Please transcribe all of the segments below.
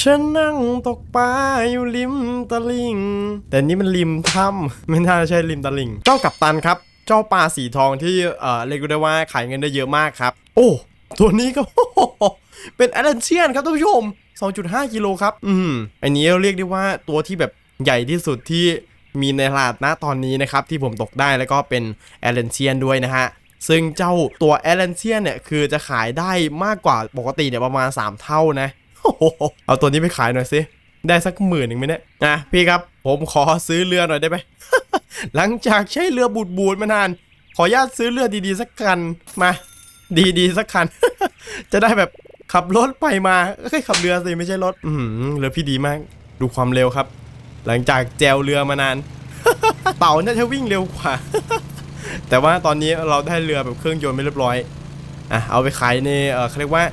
ฉันนั่งตกปลาอยู่ริมตลิ่งแต่นี่มันริมถ้ำไม่น่าใช่ริมตลิ่งเจ้ากัปตันครับ เจ้าปลาสีทองที่เอ่อเรียกได้ว่าขายเงินได้เยอะมากครับ โอ้ตัวนี้ก็เป็นแอลเลนเชียนครับท่านผู้ชม 2.5 กิโลครับ อืมอันนี้เรียกได้ว่าตัวที่แบบใหญ่ที่สุดที่มีในตลาดณตอนนี้นะครับ ที่ผมตกได้แล้วก็เป็นแอลเลนเชียนด้วยนะฮะซึ่งเจ้าตัวแอลเลนเชียนเนี่ยคือจะขายได้มากกว่าปกติเนี่ยประมาณ 3 เท่านะ เอาตัวนี้ไปขายหน่อยสิได้สักหมื่นหนึ่งไหมเนี่ยนะพี่ครับ ผมขอซื้อเรือหน่อยได้ไหมหลังจากใช้เรือบูดบูดมานาน ขอญาตซื้อเรือดีๆสักคันมา ดีๆสักคัน จะได้แบบขับรถไปมาเอ้ยขับเรือสิไม่ใช่รถอืเรือพี่ดีมาก ดูความเร็วครับ หลังจากแจวเรือมานาน เต่าน่าจะวิ่งเร็วกว่า แต่ว่าตอนนี้เราได้เรือแบบเครื่องยนต์ไม่เรียบร้อยอะเอาไปขายในเออเขาเรียกว่า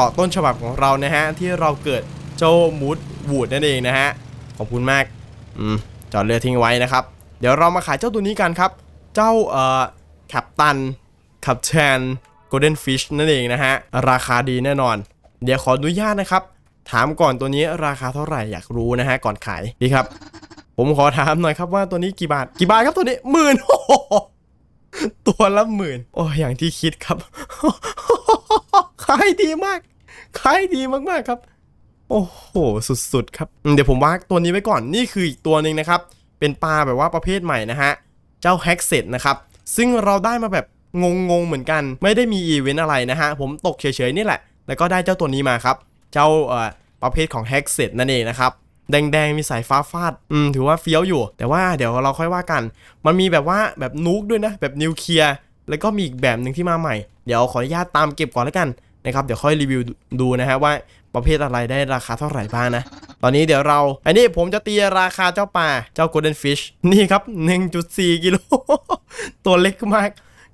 เกาะต้นฉบับของเรานะฮะ ที่เราเกิดเจ้ามูดวูดนั่นเองนะฮะ ขอบคุณมาก อืม จอดเรือทิ้งไว้นะครับ เดี๋ยวเรามาขายเจ้าตัวนี้กันครับ เจ้าเอ่อแคปตันขับแชนโกลเด้นฟิชนั่นเองนะฮะ ราคาดีแน่นอน เดี๋ยวขออนุญาตนะครับ ถามก่อนตัวนี้ราคาเท่าไหร่อยากรู้นะฮะ ก่อนขายดีครับ ผมขอถามหน่อยครับว่าตัวนี้กี่บาท กี่บาทครับตัวนี้หมื่นตัวละหมื่น โอ้ยอย่างที่คิดครับ ขายดีมาก ขายดีมากๆครับ โอ้โห สุดๆ ครับ เดี๋ยวผมวางตัวนี้ไว้ก่อน นี่คืออีกตัวหนึ่งนะครับ เป็นปลาแบบว่าประเภทใหม่นะฮะ เจ้าแฮกเซตนะครับ ซึ่งเราได้มาแบบงงๆ เหมือนกัน ไม่ได้มีอีเวนต์อะไรนะฮะ ผมตกเฉยๆ นี่แหละ แล้วก็ได้เจ้าตัวนี้มาครับ เจ้าเอ่อประเภทของแฮกเซตนั่นเองนะครับแดงๆ มีสายฟ้าฟาด อืม ถือว่าเฟี้ยวอยู่ แต่ว่าเดี๋ยวเราค่อยว่ากัน มันมีแบบว่าแบบนูกด้วยนะ แบบนิวเคลียร์ แล้วก็มีอีกแบบหนึ่งที่มาใหม่ เดี๋ยวขออนุญาตตามเก็บก่อนแล้วกัน นะครับเดี๋ยวค่อยรีวิวดูนะฮะว่าประเภทอะไรได้ราคาเท่าไหร่บ้างนะ ตอนนี้เดี๋ยวเรา อันนี้ผมจะตีราคาเจ้าปลาเจ้า golden fish นี่ครับ 1.4 กิโล ตัวเล็กมาก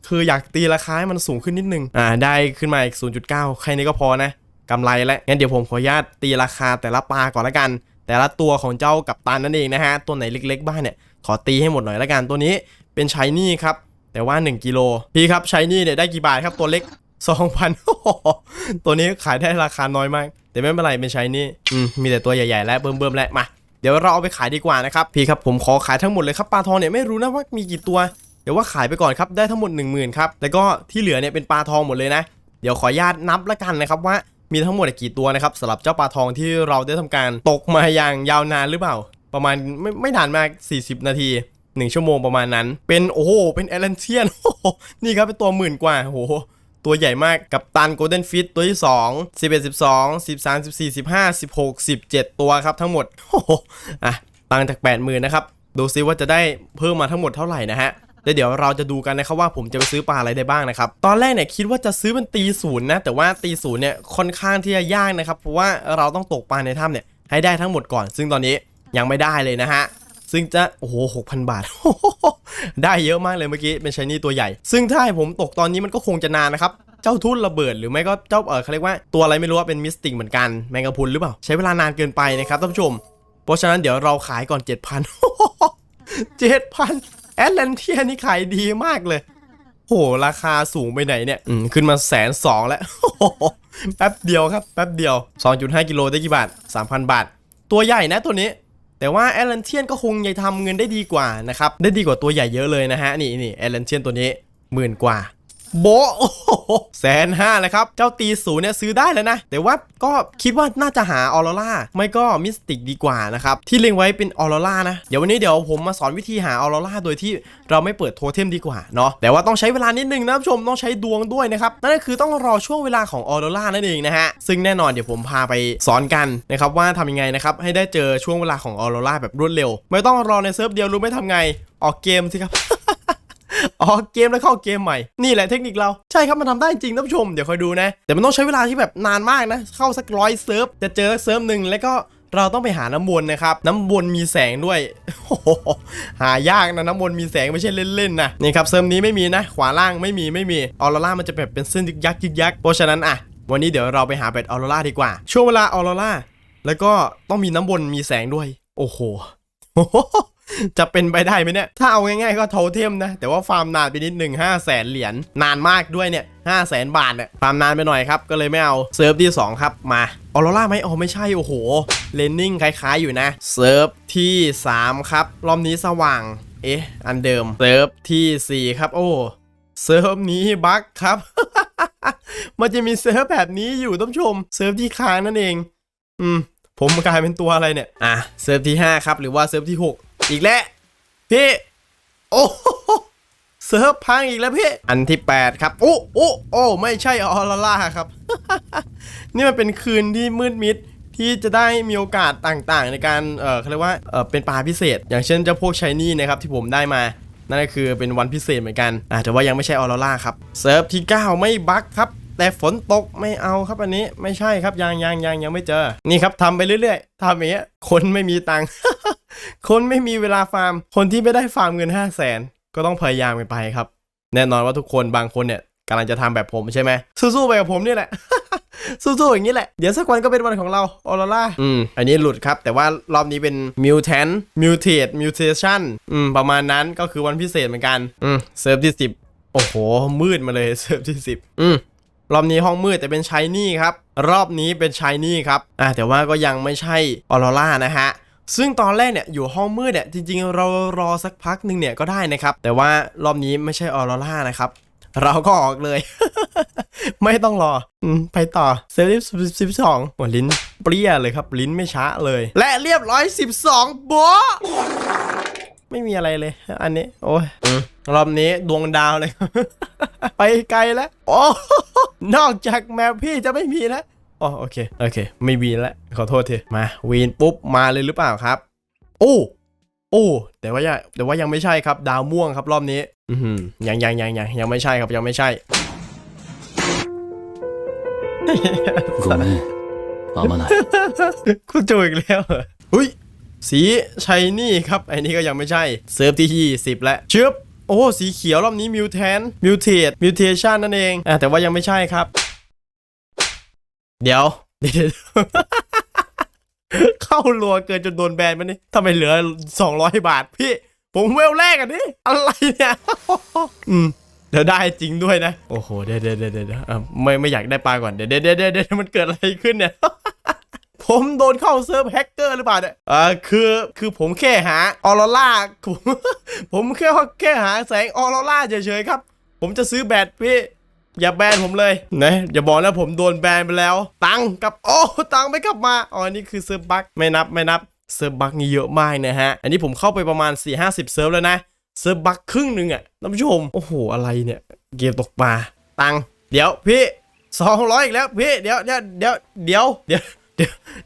คืออยากตีราคาให้มันสูงขึ้นนิดนึง อ่า ได้ขึ้นมาอีก 0.9 แค่นี้ก็พอนะกำไรแล้ว งั้นเดี๋ยวผมขออนุญาตตีราคาแต่ละปลาก่อนละกัน แต่ละตัวของเจ้ากับตันนั่นเองนะฮะ ตัวไหนเล็กๆ บ้างเนี่ย ขอตีให้หมดหน่อยละกัน ตัวนี้เป็นชายนี่ครับ แต่ว่า 1 กิโล พี่ครับชายนี่เนี่ยได้กี่บาทครับตัวเล็ก 2,000ตัวนี้ขายได้ราคาน้อยมาก แต่ไม่เป็นไรเป็นใชายนี่อืมมีแต่ตัวใหญ่ๆ และเบิ่มๆแล้วมา เดี๋ยวเราเอาไปขายดีกว่านะครับ พี่ครับผมขอขายทั้งหมดเลยครับปลาทองเนี่ยไม่รู้นะว่ามีกี่ตัว เดี๋ยวว่าขายไปก่อนครับได้ทั้งหมด 1 0,000ครับแล้วก็ที่เหลือเนี่ยเป็นปลาทองหมดเลยนะ เดี๋ยวขออนุญาตนับละกันนะครับว่ามีทั้งหมดกี่ตัวนะครับสำหรับเจ้าปลาทองที่เราได้ทำการตกมาอย่างยาวนานหรือเปล่า ประมาณไม่ไม่นานมาก 40 นาที1ชั่วโมงประมาณนั้น เป็นโอ้โหเป็นแอลเลนเทียนนี่ครับเป็นตัวหมื่นกว่าโอ้โห ตัวใหญ่มากกับตันโกลเด้นฟิตตัวที่ 2 11 12 13 14 15 16 17 ตัวครับทั้งหมดโอ้โหอะตังจาก 80,000นะครับดูซิว่าจะได้เพิ่มมาทั้งหมดเท่าไหร่นะฮะแล้วเดี๋ยวเราจะดูกันนะครับว่าผมจะไปซื้อปลาอะไรได้บ้างนะครับ ตอนแรกเนี่ยคิดว่าจะซื้อเป็นตีศูนย์นะ แต่ว่าตีศูนย์เนี่ยค่อนข้างที่จะยากนะครับ เพราะว่าเราต้องตกปลาในถ้ำเนี่ยให้ได้ทั้งหมดก่อน ซึ่งตอนนี้ยังไม่ได้เลยนะฮะ ซึ่งจะโอ้โหหกพันบาท ได้เยอะมากเลยเมื่อกี้เป็นชายนี่ตัวใหญ่ ซึ่งถ้าให้ผมตกตอนนี้มันก็คงจะนานนะครับเจ้าทุ่นระเบิดหรือไม่ก็เจ้าเออเขาเรียกว่าตัวอะไรไม่รู้ว่าเป็นมิสติกเหมือนกันแมงกะพรุนหรือเปล่า ใช้เวลานานเกินไปนะครับท่านผู้ชม เพราะฉะนั้นเดี๋ยวเราขายก่อน 7,000 7,000แอตแลนเทียนี่ขายดีมากเลย โหราคาสูงไปไหนเนี่ยอืมขึ้นมาแสนสองแล้ว แป๊บเดียวครับ แป๊บเดียว 2.5 กิโลได้กี่บาท 3,000 บาท ตัวใหญ่นะตัวนี้ แต่ว่าแอตแลนเทียนก็คงยังทำเงินได้ดีกว่านะครับ ได้ดีกว่าตัวใหญ่เยอะเลยนะฮะ นี่นี่แอตแลนเทียนตัวนี้หมื่นกว่า โบโอ้โหแสนห้าเลยครับ เจ้าตีศูนย์เนี่ยซื้อได้แล้วนะ แต่ว่าก็คิดว่าน่าจะหาออโรราไม่ก็มิสติกดีกว่านะครับ ที่เล็งไว้เป็นออโรรานะ เดี๋ยววันนี้เดี๋ยวผมมาสอนวิธีหาออโรราโดยที่เราไม่เปิดโทเทมดีกว่าเนาะแต่ว่าต้องใช้เวลานิดนึงนะผู้ชมต้องใช้ดวงด้วยนะครับ นั่นก็คือต้องรอช่วงเวลาของออโรรานั่นเองนะฮะซึ่งแน่นอนเดี๋ยวผมพาไปสอนกันนะครับว่าทำยังไงนะครับให้ได้เจอช่วงเวลาของออโรราแบบรวดเร็ว ไม่ต้องรอในเซิร์ฟเดียวรู้ไม่ทำไงออกเกมสิครับ ออกเกมแล้วเข้าเกมใหม่นี่แหละเทคนิคเราใช่ครับมันทำได้จริงท่านผู้ชมเดี๋ยวคอยดูนะ แต่มันต้องใช้เวลาที่แบบนานมากนะ เข้าสักร้อยเซิร์ฟจะเจอเซิร์ฟหนึ่งแล้วก็เราต้องไปหาน้ำวนนะครับ น้ำวนมีแสงด้วยหายากนะน้ำวนมีแสงไม่ใช่เล่นๆนะนี่ครับเซิร์ฟนี้ไม่มีนะ ขวาล่างไม่มีไม่มีออโรรามันจะแบบเป็นเส้นยึกยักยึกยักเพราะฉะนั้นอะวันนี้เดี๋ยวเราไปหาเป็ดออโรราดีกว่า ช่วงเวลาออโรราแล้วก็ต้องมีน้ำวนมีแสงด้วย โอ้โห จะเป็นไปได้ไหมเนี่ย ถ้าเอาง่ายๆก็โทเทมนะ แต่ว่าฟาร์มนานไปนิดหนึ่งห้าแสนเหรียญนานมากด้วยเนี่ยห้าแสนบาทเนี่ยฟาร์มนานไปหน่อยครับ ก็เลยไม่เอาเซิร์ฟที่ 2 ครับมาออโรล่าไหมอ๋อไม่ใช่ โอ้โห เลนนิ่งคล้ายๆอยู่นะเซิร์ฟที่ 3 ครับ รอบนี้สว่าง เอ๊ะ อันเดิมเซิร์ฟทีสี่4 ครับ โอ้เซิร์ฟนี้บั๊กครับ มันจะมีเซิร์ฟแบบนี้อยู่ท่านผู้ชมเซิร์ฟที่ค้างนั่นเอง อืมผมกลายเป็นตัวอะไรเนี่ย อะ เซิร์ฟที่ 5 ครับ หรือว่าเซิร์ฟที่ 6 อีกแล้วพี่โอ้เซิร์ฟพังอีกแล้วพี่ อันที่ 8 ครับ โอ้โอ้โอ้ไม่ใช่ออร่าล่าครับ นี่มันเป็นคืนที่มืดมิดที่จะได้มีโอกาสต่างๆ ในการ เออเขาเรียกว่าเออเป็นปลาพิเศษ อย่างเช่นเจ้าพวกชายนี่นะครับที่ผมได้มา นั่นก็คือเป็นวันพิเศษเหมือนกันอ่าแต่ว่ายังไม่ใช่ออโรล่าครับ เซิร์ฟที่ 9 ไม่บั๊กครับ แต่ฝนตกไม่เอาครับอันนี้ไม่ใช่ครับยังยังยังยังไม่เจอ นี่ครับทำไปเรื่อย ๆทำอย่างเงี้ยคนไม่มีตังค์ คนไม่มีเวลาฟาร์ม คนที่ไม่ได้ฟาร์มเงิน 5 0 0แสนก็ต้องพยายามกันไปครับ แน่นอนว่าทุกคนบางคนเนี่ยกำลังจะทำแบบผมใช่ไหมสู้ๆไปกับผมนี่แหละ สู้ๆอย่างนี้แหละ เดี๋ยวสักวันก็เป็นวันของเราออโรล่าอืม อันนี้หลุดครับ แต่ว่ารอบนี้เป็นมิวแทนมิวเทตมิวเทชันอืม ประมาณนั้นก็คือวันพิเศษเหมือนกัน อืม เซิร์ฟที่ 10 โอ้โห มืดมาเลยเซิร์ฟที่ 10 อืม รอบนี้ห้องมืดแต่เป็นชายนี่ครับ รอบนี้เป็นชายนี่ครับ อ่าแต่ว่าก็ยังไม่ใช่ออโรล่านะฮะ ซึ่งตอนแรกเนี่ยอยู่ห้องมืดเนี่ยจริงๆ เรารอสักพักหนึ่งเนี่ยก็ได้นะครับ แต่ว่ารอบนี้ไม่ใช่ออโรล่านะครับ เราก็ออกเลย ไม่ต้องรออไปต่อเซฟสิบสองหัวลิ้นเปรี้ยเลยครับ ลิ้นไม่ช้าเลย และเรียบร้อยสิบสองโบไม่มีอะไรเลย อันนี้ โอ้ยรอบนี้ดวงดาวเลย ไปไกลแล้ว โอ้นอกจากแมวพี่จะไม่มีแล้ว อ๋อโอเค โอเค ไม่วีนแล้ว ขอโทษทีมาวีนปุ๊บ มาเลยหรือเปล่าครับ โอ้ โอ้ แต่ว่ายังแต่ว่ายังไม่ใช่ครับ ดาวม่วงครับรอบนี้ อือหือยังยังยังยังยังไม่ใช่ครับยังไม่ใช่ ごめん合わない คุณจูอีกแล้วเหรออุ้ย สีชัยนี่ครับ ไอ้นี่ก็ยังไม่ใช่ เซิร์ฟที่ 20 แล้วชึบโอ้ สีเขียวรอบนี้มิวแทนมิวเทตมิวเทชันนั่นเองอ่ะแต่ว่ายังไม่ใช่ครับ เดี๋ยว เข้ารัวเกินจนโดนแบนมันนี่ทำไมเหลือ200บาทพี่ ผมเวลแรกอันนี้อะไรเนี่ย อืมเดี๋ยวได้จริงด้วยนะ โอ้โห เดี๋ยวเดี๋ยวเดี๋ยวเดี๋ยวอะไม่ไม่อยากได้ปลาก่อน เดี๋ยวเดี๋ยวเดี๋ยวมันเกิดอะไรขึ้นเนี่ย ผมโดนเข้าเซิร์ฟแฮกเกอร์หรือเปล่าเนี่ยอ่าคือคือผมแค่หาออโรล่าผมผมแค่แค่หาแสงออโรล่าเฉยๆครับ ผมจะซื้อแบตพี่ อย่าแบนผมเลยนะอย่าบอกนะผมโดนแบนไปแล้ว ตังกับโอ้ตังไม่กลับมาอ๋อนี่คือเซิร์ฟบักไม่นับไม่นับเซิร์ฟบักนี่เยอะมากนะฮะ อันนี้ผมเข้าไปประมาณ 4 5 0 เซิร์ฟแล้วนะ เซิร์ฟบักครึ่งหนึ่งอะท่านผู้ชม โอ้โห อะไรเนี่ย เกมตกปลา ตัง เดี๋ยวพี่สองร้อยอีกแล้วพี่ เดี๋ยวเดี๋ยวเดี๋ยวเดี๋ยวเดี๋ยว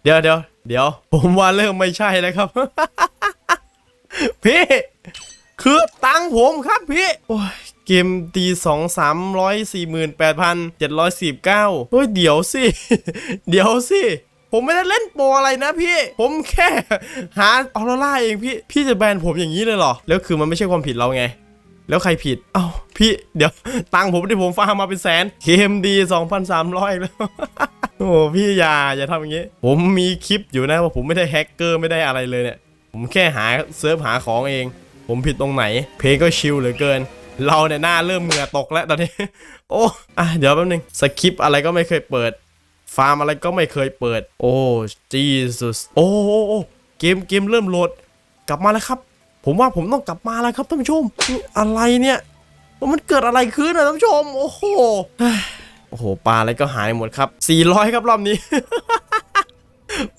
เดี๋ยวเดี๋ยวเดี๋ยว ผมว่าเริ่มไม่ใช่แล้วครับ พี่ คือตังผมครับพี่ โอ้ย เกมตีสองสามร้อยสี่หมื่นแปดพันเจ็ดร้อยสิบเก้าเฮ้ยเดี๋ยวสิ เดี๋ยวสิผมไม่ได้เล่นโปรอะไรนะพี่ ผมแค่หาออโรล่าเองพี่ พี่จะแบนผมอย่างนี้เลยเหรอ แล้วคือมันไม่ใช่ความผิดเราไง แล้วใครผิด เอ้า พี่เดี๋ยว ตังผมที่ผมฟาร์มมาเป็นแสนเกมดี 2,300 แล้ว โอ้พี่อย่าอย่าทำอย่างนี้ ผมมีคลิปอยู่นะว่าผมไม่ได้แฮกเกอร์ไม่ได้อะไรเลยเนี่ย ผมแค่หาเซิร์ฟหาของเอง ผมผิดตรงไหน เพลงก็ชิลเหลือเกิน เราเนี่ยหน้าเริ่มเหงื่อตกแล้วตอนนี้ โอ้อะเดี๋ยวแป๊บนึงสคริปอะไรก็ไม่เคยเปิด ฟาร์มอะไรก็ไม่เคยเปิด โอ้จีสุสโอ้โอ้โอเกมเกมเริ่มโหลด กลับมาแล้วครับ ผมว่าผมต้องกลับมาแล้วครับท่านผู้ชมอะไรเนี่ยว่ามันเกิดอะไรขึ้นนะท่านผู้ชม โอ้โหโอ้โหปลาอะไรก็หายหมดครับ 400 ครับรอบนี้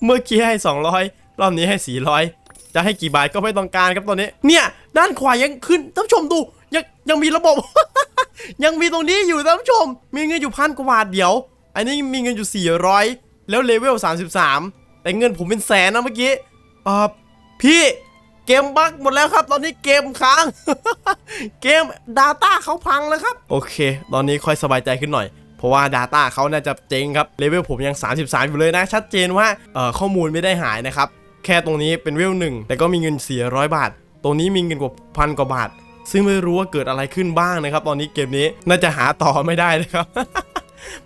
เมื่อกี้ให้ 200 รอบนี้ให้ 400 จะให้กี่บาทก็ไม่ต้องการครับตอนนี้ เนี่ยด้านขวายังขึ้นท่านผู้ชมดูยังยังมีระบบ ยังมีตรงนี้อยู่ท่านผู้ชม มีเงินอยู่พันกว่าบาทเดี๋ยว อันนี้มีเงินอยู่ 400 แล้วเลเวล 33 แต่เงินผมเป็นแสนนะเมื่อกี้เอ่อพี่เกมบั๊กหมดแล้วครับ ตอนนี้เกมค้าง เกม Data เขาพังแล้วครับ โอเค ตอนนี้ค่อยสบายใจขึ้นหน่อยเพราะว่า Data เขาน่าจะเจ๊งครับ เลเวลผมยัง 33 อยู่เลยนะ ชัดเจนว่าเออข้อมูลไม่ได้หายนะครับ แค่ตรงนี้เป็นเวลหนึ่งแต่ก็มีเงิน 400 บาท ตรงนี้มีเงินกว่าพันกว่าบาท ซึ่งไม่รู้ว่าเกิดอะไรขึ้นบ้างนะครับ ตอนนี้เกมนี้น่าจะหาต่อไม่ได้นะครับ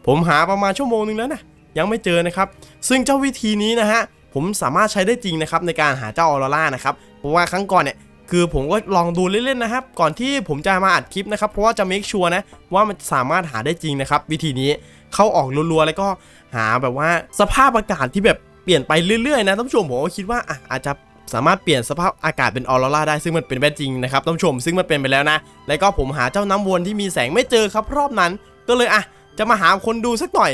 ผมหาประมาณชั่วโมงนึงแล้วนะยังไม่เจอนะครับ ซึ่งเจ้าวิธีนี้นะฮะผมสามารถใช้ได้จริงนะครับในการหาเจ้าออโรร่านะครับเพราะว่าครั้งก่อนเนี่ยคือผมก็ลองดูเล่นๆนะครับ ก่อนที่ผมจะมาอัดคลิปนะครับ เพราะว่าจะ make sure นะว่ามันสามารถหาได้จริงนะครับ วิธีนี้เข้าออกรัวๆแล้วก็หาแบบว่าสภาพอากาศที่แบบ เปลี่ยนไปเรื่อยๆนะท่านผู้ชมผมก็คิดว่าอะอาจจะสามารถเปลี่ยนสภาพอากาศเป็นออโรราได้ซึ่งมันเป็นไปได้จริงนะครับท่านผู้ชมซึ่งมันเป็นไปแล้วนะ แล้วก็ผมหาเจ้าน้ำวนที่มีแสงไม่เจอครับรอบนั้น ก็เลยอะจะมาหาคนดูสักหน่อย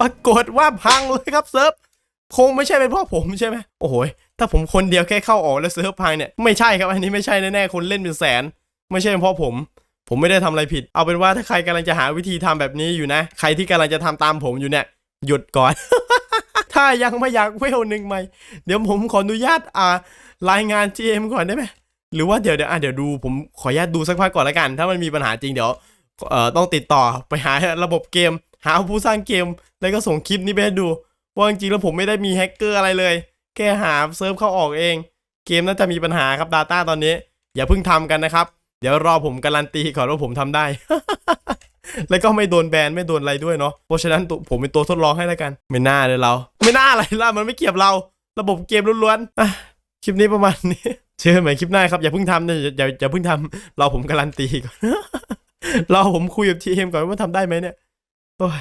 ปรากฏว่าพังเลยครับเซิร์ฟคงไม่ใช่เป็นเพราะผมใช่ไหมโอ้โหถ้าผมคนเดียวแค่เข้าออกแล้วเซิร์ฟพังเนี่ยไม่ใช่ครับอันนี้ไม่ใช่แน่ๆคนเล่นเป็นแสน ไม่ใช่เป็นเพราะผม ผมไม่ได้ทำอะไรผิด เอาเป็นว่าถ้าใครกำลังจะหาวิธีทำแบบนี้อยู่นะ ใครที่กำลังจะทำตามผมอยู่เนี่ยหยุดก่อน ถ้ายังไม่อยากเวลหนึ่งใหม่ เดี๋ยวผมขออนุญาตอ่ารายงาน GM ก่อนได้ไหมหรือว่าเดี๋ยวเดี๋ยวอะเดี๋ยวดูผมขออนุญาตดูสักพักก่อนละกัน ถ้ามันมีปัญหาจริงเดี๋ยวเอ่อต้องติดต่อไปหาระบบเกม หาผู้สร้างเกม แล้วก็ส่งคลิปนี้ไปให้ดูว่าจริงๆแล้วผมไม่ได้มีแฮกเกอร์อะไรเลย แค่หาเซิร์ฟเข้าออกเอง เกมน่าจะมีปัญหาครับ Data ตอนนี้ อย่าเพิ่งทำกันนะครับ เดี๋ยวรอผมการันตีก่อนว่าผมทำได้ แล้วก็ไม่โดนแบนไม่โดนอะไรด้วยเนาะเพราะฉะนั้นตัวผมเป็นตัวทดลองให้แล้วกัน ไม่น่าเลยเรา ไม่น่าอะไรล่ะมันไม่เกี่ยวเรา ระบบเกมล้วนๆคลิปนี้ประมาณนี้เชื่อไหมคลิปหน้าครับอย่าเพิ่งทำนะอย่าอย่าอย่าเพิ่งทำรอผมการันตีก่อนรอผมคุยกับทีเอ็มก่อนว่าทำได้ไหมเนี่ยโอ้ย